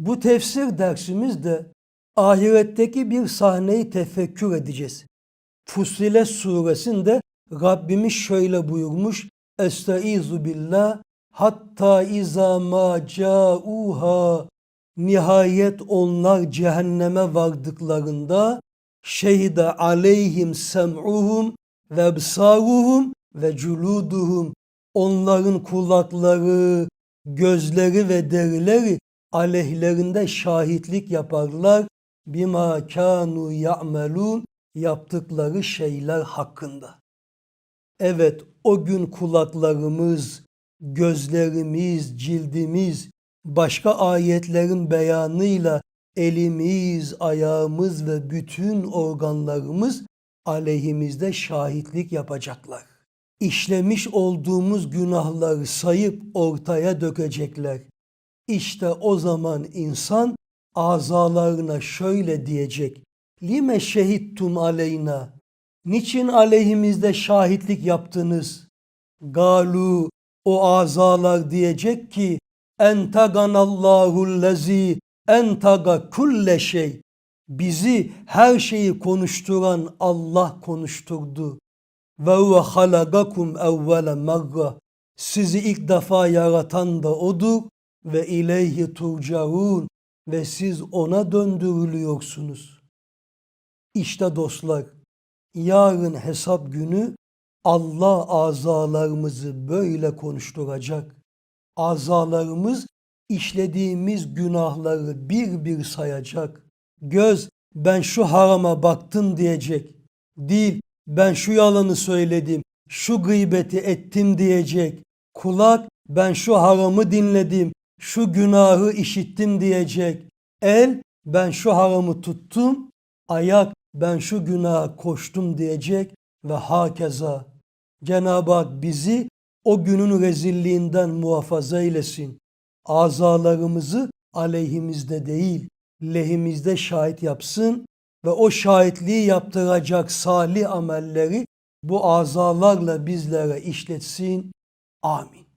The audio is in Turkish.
Bu tefsir dersimizde ahiretteki bir sahneyi tefekkür edeceğiz. Fussilet suresinde Rabbimiz şöyle buyurmuş. Estaizu billah hatta iza ma cauha nihayet onlar cehenneme vardıklarında şehide aleyhim sem'uhum ve ebsaruhum ve culuduhum onların kulakları, gözleri ve derileri aleyhlerinde şahitlik yaparlar bima kanu ya'melun yaptıkları şeyler hakkında. Evet o gün kulaklarımız, gözlerimiz, cildimiz başka ayetlerin beyanıyla elimiz, ayağımız ve bütün organlarımız aleyhimizde şahitlik yapacaklar. İşlemiş olduğumuz günahları sayıp ortaya dökecekler. İşte o zaman insan azalarına şöyle diyecek. Lime şehittum aleyna. Niçin aleyhimizde şahitlik yaptınız? Galu o azalar diyecek ki entaganallahu lezi entaga kulle şey. Bizi her şeyi konuşturan Allah konuşturdu. Ve huve halagakum evvele merra. Sizi ilk defa yaratan da odur ve ileyhi turcaun ve siz ona döndürülüyorsunuz. İşte dostlar, yarın hesap günü Allah azalarımızı böyle konuşturacak. Azalarımız işlediğimiz günahları bir bir sayacak. Göz ben şu harama baktım diyecek. Dil ben şu yalanı söyledim, şu gıybeti ettim diyecek. Kulak ben şu haramı dinledim, şu günahı işittim diyecek. El ben şu haramı tuttum, ayak ben şu günaha koştum diyecek ve hakeza. Cenab-ı Hak bizi o günün rezilliğinden muhafaza eylesin. Azalarımızı aleyhimizde değil, lehimizde şahit yapsın ve o şahitliği yaptıracak salih amelleri bu azalarla bizlere işletsin. Amin.